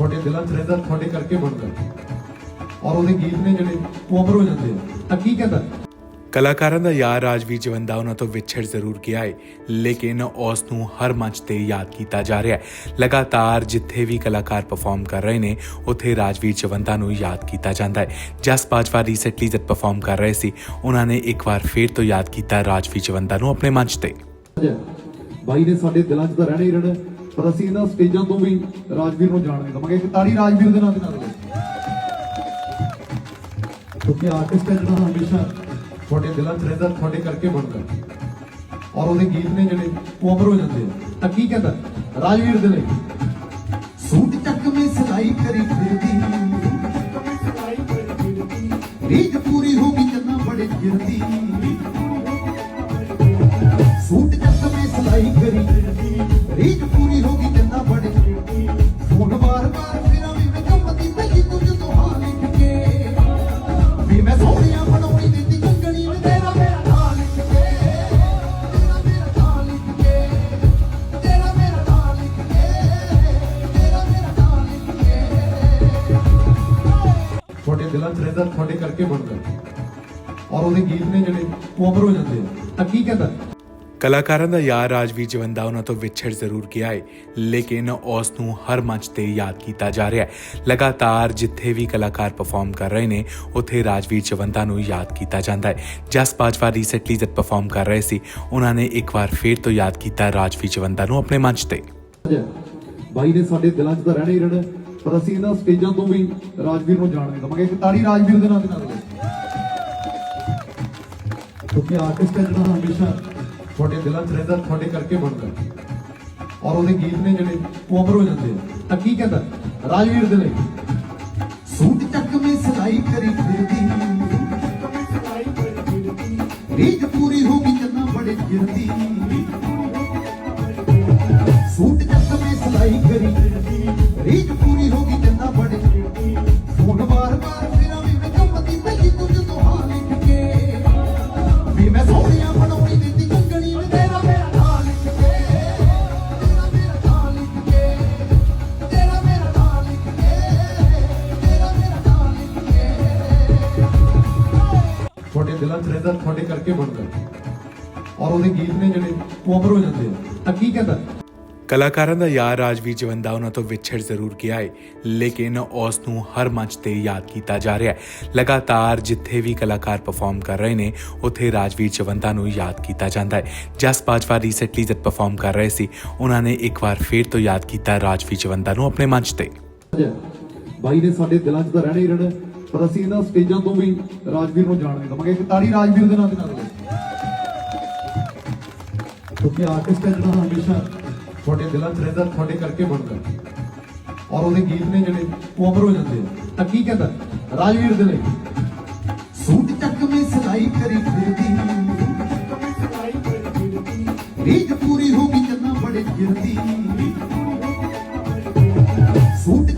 ਤੁਹਾਡੇ ਦਿਲਾਂ 'ਚ ਰਹਿੰਦਾ ਤੁਹਾਡੇ ਕਰਕੇ ਬਣਦਾ। ਔਰ ਉਹਦੇ ਗੀਤ ਨੇ ਜਿਹੜੇ ਉਹ ਅਮਰ ਹੋ ਜਾਂਦੇ ਆ। ਤਾਂ ਕੀ ਕਹਿੰਦਾ? ਕਲਾਕਾਰਾਂ ਦਾ ਯਾਰ ਰਾਜਵੀਰ ਜਵੰਦਾ ਉਹਨਾਂ ਤੋਂ ਵਿਛੜ ਜ਼ਰੂਰ ਗਿਆ ਹੈ ਲੇਕਿਨ ਉਸ ਨੂੰ ਹਰ ਮੰਚ ਤੇ ਯਾਦ ਕੀਤਾ ਜਾ ਰਿਹਾ ਹੈ ਲਗਾਤਾਰ ਜਿੱਥੇ ਵੀ ਕਲਾਕਾਰ ਪਰਫਾਰਮ ਕਰ ਰਹੇ ਨੇ ਉੱਥੇ ਰਾਜਵੀਰ ਜਵੰਦਾ ਨੂੰ ਯਾਦ ਕੀਤਾ ਜਾਂਦਾ ਹੈ ਜਸ ਬਾਜਵਾ ਰੀਸੈਂਟਲੀ ਜਦ ਪਰਫਾਰਮ ਕਰ ਰਹੇ ਸੀ ਉਹਨਾਂ ਨੇ ਇੱਕ ਵਾਰ ਫੇਰ ਤੋਂ ਯਾਦ ਕੀਤਾ ਰਾਜਵੀਰ ਜਵੰਦਾ ਨੂੰ ਆਪਣੇ ਮੰਚ ਤੇ। ਬਾਈ ਨੇ ਸਾਡੇ ਦਿਲਾਂ 'ਚ ਤਾਂ ਰਹਿਣਾ ਹੀ ਰਹਿਣਾ। ਪਰ ਅਸੀਂ ਇਹਨਾਂ ਸਟੇਜਾਂ ਤੋਂ ਵੀ ਰਾਜਵੀਰ ਨੂੰ ਜਾਣਦੇ ਦਵਾਂਗੇ। ਇੱਕ ਤਾੜੀ ਰਾਜਵੀਰ ਦੇ ਨਾਂ ਦੇ ਨਾਲ ਕਿਉਂਕਿ ਆਰਟਿਸਟ ਹੈ ਜਿਹੜਾ ਹਮੇਸ਼ਾ ਤੁਹਾਡੇ ਦਿਲਾਂ 'ਚ ਰਹਿੰਦਾ, ਤੁਹਾਡੇ ਕਰਕੇ ਬਣਦਾ ਔਰ ਉਹਦੇ ਗੀਤ ਨੇ ਜਿਹੜੇ ਉਹ ਅਮਰ ਹੋ ਜਾਂਦੇ ਆ। ਤਾਂ ਕੀ ਕਹਿੰਦਾ? ਰਾਜਵੀਰ ਦੇ ਲਈ। ਸੂਟ ਚੱਕ ਮੇ ਸਿਲਾਈ ਕਰੀ ਫਿਰਦੀ। ਰੀਤ ਪੂਰੀ ਹੋ ਗਈ ਜੰਨਾ ਬੜੇ ਫਿਰਦੀ ਸੂਟ ਚੱਕ ਮੇ ਸਿਲਾਈ ਕਰੀ ਰੀਤ ਪੂਰੀ ਦਿਲਾਂ 'ਚ ਰਹਿੰਦਾ ਤੁਹਾਡੇ ਕਰਕੇ ਬਣਦਾ ਔਰ ਉਹਦੇ ਗੀਤ ਨੇ ਜਿਹੜੇ ਉਹ ਅਮਰ ਹੋ ਜਾਂਦੇ ਆ। ਤਾਂ ਕੀ ਕਹਿੰਦਾ? ਕਲਾਕਾਰਾਂ ਦਾ ਯਾਰ ਰਾਜਵੀਰ ਜਵੰਦਾ ਉਹਨਾਂ ਤੋਂ ਵਿਛੜ ਜ਼ਰੂਰ ਗਿਆ ਹੈ ਲੇਕਿਨ ਉਸ ਨੂੰ ਹਰ ਮੰਚ ਤੇ ਯਾਦ ਕੀਤਾ ਜਾ ਰਿਹਾ ਹੈ ਲਗਾਤਾਰ ਜਿੱਥੇ ਵੀ ਕਲਾਕਾਰ ਪਰਫਾਰਮ ਕਰ ਰਹੇ ਨੇ ਉੱਥੇ ਰਾਜਵੀਰ ਜਵੰਦਾ ਨੂੰ ਯਾਦ ਕੀਤਾ ਜਾਂਦਾ ਹੈ ਜਸ ਬਾਜਵਾ ਰੀਸੈਂਟਲੀ ਜਦ ਪਰਫਾਰਮ ਕਰ ਰਹੇ ਸੀ ਉਹਨਾਂ ਨੇ ਇੱਕ ਵਾਰ ਫੇਰ ਤੋਂ ਯਾਦ ਕੀਤਾ ਰਾਜਵੀਰ ਜਵੰਦਾ ਨੂੰ ਆਪਣੇ ਮੰਚ ਤੇ। ਬਾਈ ਨੇ ਸਾਡੇ ਦਿਲਾਂ 'ਚ ਤਾਂ ਰਹਿਣਾ ਹੀ ਰਹਿਣਾ। ਪਰ ਅਸੀਂ ਇਹਨਾਂ ਸਟੇਜਾਂ ਤੋਂ ਵੀ ਰਾਜਵੀਰ ਨੂੰ ਜਾਣਦੇ ਦਵਾਂਗੇ। ਇੱਕ ਤਾੜੀ ਰਾਜਵੀਰ ਦੇ ਨਾਂ ਦੇ ਨਾਲ। ਕਿਉਂਕਿ ਆਰਟਿਸਟ ਹੈ ਜਿਹੜਾ ਹਮੇਸ਼ਾ ਤੁਹਾਡੇ ਦਿਲਾਂ 'ਚ ਰਹਿੰਦਾ ਤੁਹਾਡੇ ਕਰਕੇ ਬਣਦਾ। ਔਰ ਉਹਦੇ ਗੀਤ ਨੇ ਜਿਹੜੇ ਉਹ ਅਮਰ ਹੋ ਜਾਂਦੇ ਆ। ਤਾਂ ਕੀ ਕਹਿੰਦਾ? ਰਾਜਵੀਰ ਦੇ ਲਈ। ਸੂਟ ਚੱਕ ਮੇ ਸਿਲਾਈ ਕਰੀ ਫਿਰਦੀ। ਰੀਤ ਪੂਰੀ ਹੋ ਗਈ ਜੰਨਾ ਬੜੇ ਫਿਰਦੀ ਰੀਤ ਪੂਰੀ ਹੋ ਗਈ ਜੰਨਾ ਬੜੇ ਫਿਰਦੀ ਫੋਨ ਵਾਰ ਵਾਰ ਫਿਰਾਂ ਵੀ ਮੈਂ ਕੰਮਦੀ ਪਈ ਤੁਝ ਤੋਂ ਲਿਖ ਕੇ। ਵੀ ਮੈਂ ਸੋਹਣੀਆਂ ਬਣਾਉਣੀ ਦਿੱਤੀ ਕੰਗਣੀ ਵੇ ਤੇਰਾ ਮੇਰਾ ਨਾਂ ਲਿਖ ਕੇ। ਤੇਰਾ ਮੇਰਾ ਨਾਂ ਲਿਖ ਕੇ। ਤੇਰਾ ਮੇਰਾ ਨਾਂ ਲਿਖ ਕੇ। ਤੇਰਾ ਮੇਰਾ ਨਾਂ ਲਿਖ ਕੇ। ਤੁਹਾਡੇ ਦਿਲਾਂ 'ਚ ਰਹਿੰਦਾ, ਤੁਹਾਡੇ ਕਰਕੇ ਬਣਦਾ। ਔਰ ਉਹਦੇ ਗੀਤ ਨੇ ਜਿਹੜੇ ਉਹ ਅਮਰ ਹੋ ਜਾਂਦੇ ਆ। ਤਾਂ ਕੀ ਕਹਿੰਦਾ? ਕਲਾਕਾਰਾਂ ਦਾ ਯਾਰ ਰਾਜਵੀਰ ਜਵੰਦਾ ਉਹਨਾਂ ਤੋਂ ਵਿਛੜ ਜ਼ਰੂਰ ਗਿਆ ਹੈ ਲੇਕਿਨ ਉਸ ਨੂੰ ਹਰ ਮੰਚ ਤੇ ਯਾਦ ਕੀਤਾ ਜਾ ਰਿਹਾ ਹੈ ਲਗਾਤਾਰ ਜਿੱਥੇ ਵੀ ਕਲਾਕਾਰ ਪਰਫਾਰਮ ਕਰ ਰਹੇ ਨੇ, ਉੱਥੇ ਰਾਜਵੀਰ ਜਵੰਦਾ ਨੂੰ ਯਾਦ ਕੀਤਾ ਜਾਂਦਾ ਹੈ ਜਸ ਬਾਜਵਾ ਰੀਸੈਂਟਲੀ ਜਦ ਪਰਫਾਰਮ ਕਰ ਰਹੇ ਸੀ, ਉਹਨਾਂ ਨੇ ਇੱਕ ਵਾਰ ਫੇਰ ਤੋਂ ਯਾਦ ਕੀਤਾ ਰਾਜਵੀਰ ਜਵੰਦਾ ਨੂੰ ਆਪਣੇ ਮੰਚ ਤੇ। ਬਾਈ ਨੇ ਸਾਡੇ ਦਿਲਾਂ 'ਚ ਤਾਂ ਰਹਿਣਾ ਹੀ ਰਹਿਣਾ ਪਰ ਅਸੀਂ ਇਹਨਾਂ ਸਟੇਜਾਂ ਤੋਂ ਵੀ ਰਾਜਵੀਰ ਨੂੰ ਜਾਣਦੇ ਦਵਾਂਗੇ ਇੱਕ ਤਾੜੀ ਰਾਜਵੀਰ ਦੇ ਨਾਂ ਦੇ ਨਾਲ। ਕਿਉਂਕਿ ਆਰਟਿਸਟ ਹੈ ਜਿਹੜਾ ਹਮੇਸ਼ਾ ਤੁਹਾਡੇ ਦਿਲਾਂ 'ਚ ਰਹਿੰਦਾ, ਤੁਹਾਡੇ ਕਰਕੇ ਬਣਦਾ। ਔਰ ਉਹਦੇ ਗੀਤ ਨੇ ਜਿਹੜੇ ਉਹ ਅਮਰ ਹੋ ਜਾਂਦੇ ਆ ਤਾਂ ਕੀ ਕਹਿੰਦਾ? ਰਾਜਵੀਰ ਦੇ ਲਈ। ਸੂਟ ਚੱਕ ਮੇ ਸਿਲਾਈ ਕਰੀ ਫਿਰਦੀ। ਰੀਤ ਪੂਰੀ ਹੋ ਗਈ ਜੰਨਾ ਬੜੇ ਫਿਰਦੀ ਸੂਟ